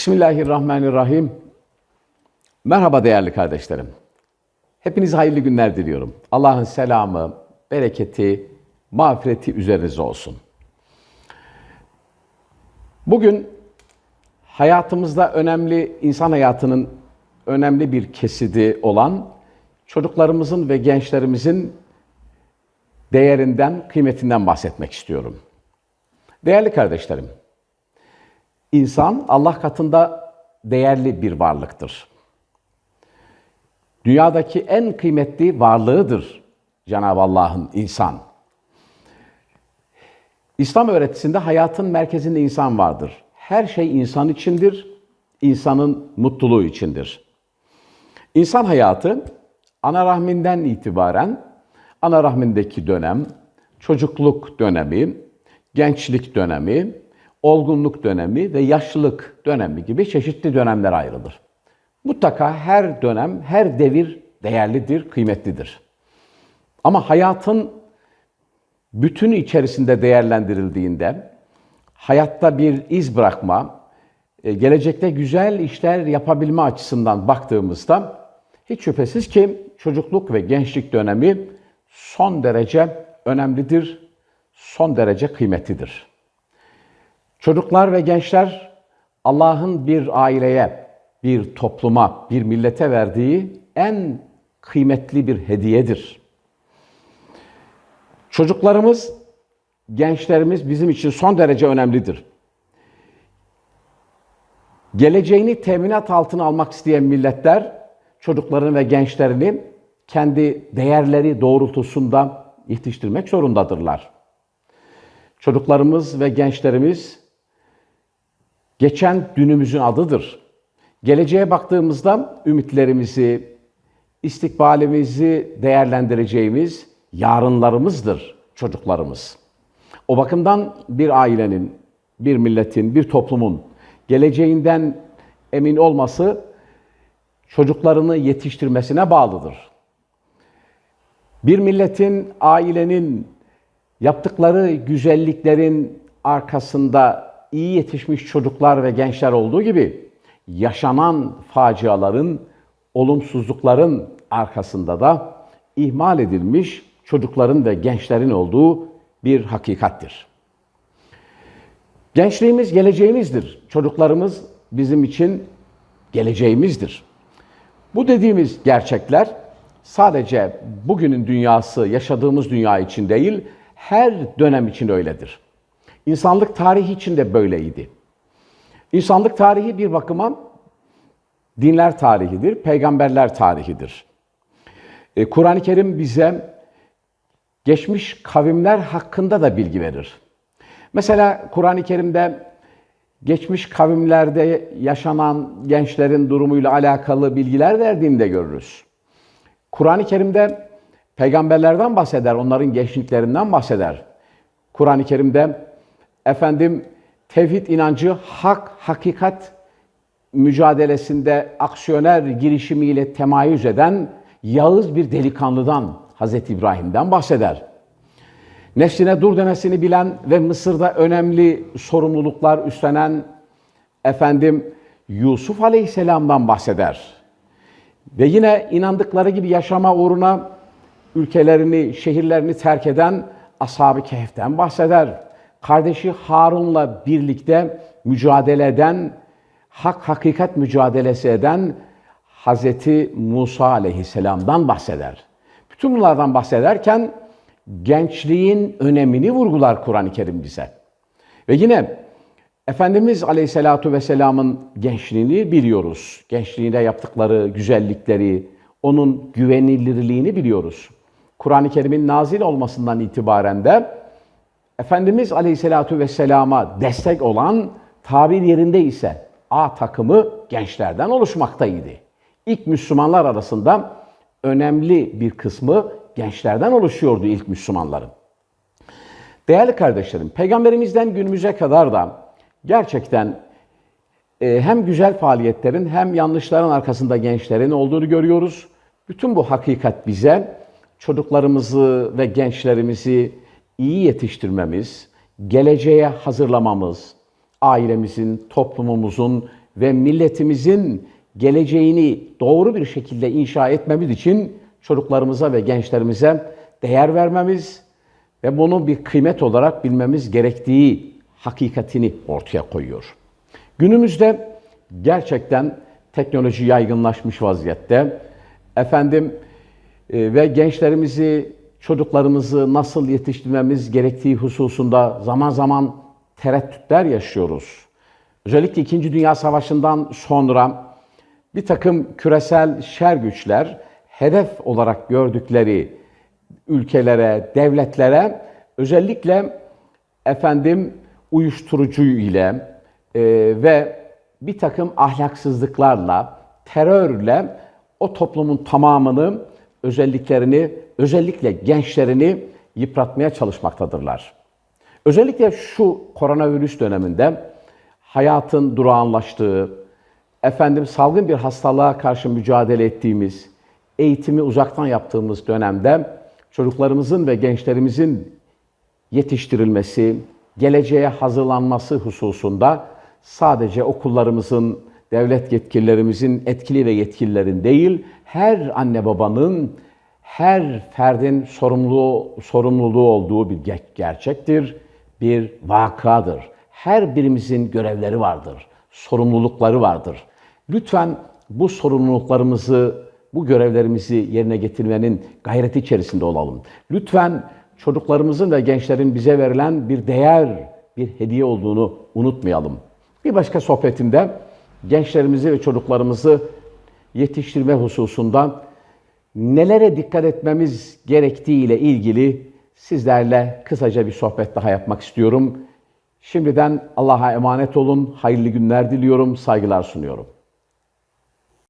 Bismillahirrahmanirrahim. Merhaba değerli kardeşlerim. Hepinize hayırlı günler diliyorum. Allah'ın selamı, bereketi, mağfireti üzerinize olsun. Bugün hayatımızda önemli, insan hayatının önemli bir kesidi olan çocuklarımızın ve gençlerimizin değerinden, kıymetinden bahsetmek istiyorum. Değerli kardeşlerim, İnsan Allah katında değerli bir varlıktır. Dünyadaki en kıymetli varlığıdır Cenab-ı Allah'ın insan. İslam öğretisinde hayatın merkezinde insan vardır. Her şey insan içindir, insanın mutluluğu içindir. İnsan hayatı ana rahminden itibaren ana rahmindeki dönem, çocukluk dönemi, gençlik dönemi, olgunluk dönemi ve yaşlılık dönemi gibi çeşitli dönemler ayrılır. Mutlaka her dönem, her devir değerlidir, kıymetlidir. Ama hayatın bütünü içerisinde değerlendirildiğinde hayatta bir iz bırakma, e, gelecekte güzel işler yapabilme açısından baktığımızda hiç şüphesiz ki çocukluk ve gençlik dönemi son derece önemlidir, son derece kıymetlidir. Çocuklar ve gençler Allah'ın bir aileye, bir topluma, bir millete verdiği en kıymetli bir hediyedir. Çocuklarımız, gençlerimiz bizim için son derece önemlidir. Geleceğini teminat altına almak isteyen milletler çocuklarını ve gençlerini kendi değerleri doğrultusunda yetiştirmek zorundadırlar. Çocuklarımız ve gençlerimiz geçen dünümüzün adıdır. Geleceğe baktığımızda ümitlerimizi, istikbalimizi değerlendireceğimiz yarınlarımızdır çocuklarımız. O bakımdan bir ailenin, bir milletin, bir toplumun geleceğinden emin olması çocuklarını yetiştirmesine bağlıdır. Bir milletin, ailenin yaptıkları güzelliklerin arkasında iyi yetişmiş çocuklar ve gençler olduğu gibi yaşanan faciaların, olumsuzlukların arkasında da ihmal edilmiş çocukların ve gençlerin olduğu bir hakikattir. Gençliğimiz geleceğimizdir. Çocuklarımız bizim için geleceğimizdir. Bu dediğimiz gerçekler sadece bugünün dünyası, yaşadığımız dünya için değil, her dönem için öyledir. İnsanlık tarihi için de böyleydi. İnsanlık tarihi bir bakıma dinler tarihidir, peygamberler tarihidir. E, Kur'an-ı Kerim bize geçmiş kavimler hakkında da bilgi verir. Mesela Kur'an-ı Kerim'de geçmiş kavimlerde yaşanan gençlerin durumuyla alakalı bilgiler verdiğinde görürüz. Kur'an-ı Kerim'de peygamberlerden bahseder, onların gençliklerinden bahseder. Kur'an-ı Kerim'de efendim tevhid inancı hak, hakikat mücadelesinde aksiyoner girişimiyle temayüz eden Yağız bir delikanlıdan, Hazreti İbrahim'den bahseder. Nefsine dur demesini bilen ve Mısır'da önemli sorumluluklar üstlenen efendim Yusuf Aleyhisselam'dan bahseder. Ve yine inandıkları gibi yaşama uğruna ülkelerini, şehirlerini terk eden Ashab-ı Kehf'ten bahseder. Kardeşi Harun'la birlikte mücadele eden, hak hakikat mücadelesi eden Hazreti Musa aleyhisselamdan bahseder. Bütün bunlardan bahsederken gençliğin önemini vurgular Kur'an-ı Kerim bize. Ve yine Efendimiz Aleyhisselatu Vesselam'ın gençliğini biliyoruz. Gençliğinde yaptıkları güzellikleri, onun güvenilirliğini biliyoruz. Kur'an-ı Kerim'in nazil olmasından itibaren de Efendimiz Aleyhisselatu Vesselam'a destek olan tabir yerinde ise A takımı gençlerden oluşmaktaydı. İlk Müslümanlar arasında önemli bir kısmı gençlerden oluşuyordu ilk Müslümanların. Değerli kardeşlerim, Peygamberimizden günümüze kadar da gerçekten e, hem güzel faaliyetlerin hem yanlışların arkasında gençlerin olduğunu görüyoruz. Bütün bu hakikat bize çocuklarımızı ve gençlerimizi iyi yetiştirmemiz, geleceğe hazırlamamız, ailemizin, toplumumuzun ve milletimizin geleceğini doğru bir şekilde inşa etmemiz için çocuklarımıza ve gençlerimize değer vermemiz ve bunu bir kıymet olarak bilmemiz gerektiği hakikatini ortaya koyuyor. Günümüzde gerçekten teknoloji yaygınlaşmış vaziyette. Efendim e, ve gençlerimizi, çocuklarımızı nasıl yetiştirmemiz gerektiği hususunda zaman zaman tereddütler yaşıyoruz. Özellikle İkinci Dünya Savaşı'ndan sonra bir takım küresel şer güçler hedef olarak gördükleri ülkelere, devletlere özellikle efendim uyuşturucu ile e, ve bir takım ahlaksızlıklarla, terörle o toplumun tamamını, özelliklerini, özellikle gençlerini yıpratmaya çalışmaktadırlar. Özellikle şu koronavirüs döneminde hayatın durağanlaştığı, efendim salgın bir hastalığa karşı mücadele ettiğimiz, eğitimi uzaktan yaptığımız dönemde çocuklarımızın ve gençlerimizin yetiştirilmesi, geleceğe hazırlanması hususunda sadece okullarımızın, devlet yetkililerimizin, etkili ve yetkililerin değil, her anne babanın, her ferdin sorumluluğu, sorumluluğu olduğu bir ge- gerçektir, bir vakadır. Her birimizin görevleri vardır, sorumlulukları vardır. Lütfen bu sorumluluklarımızı, bu görevlerimizi yerine getirmenin gayreti içerisinde olalım. Lütfen çocuklarımızın ve gençlerin bize verilen bir değer, bir hediye olduğunu unutmayalım. Bir başka sohbetimde gençlerimizi ve çocuklarımızı yetiştirme hususunda nelere dikkat etmemiz gerektiği ile ilgili sizlerle kısaca bir sohbet daha yapmak istiyorum. Şimdiden Allah'a emanet olun, hayırlı günler diliyorum, saygılar sunuyorum.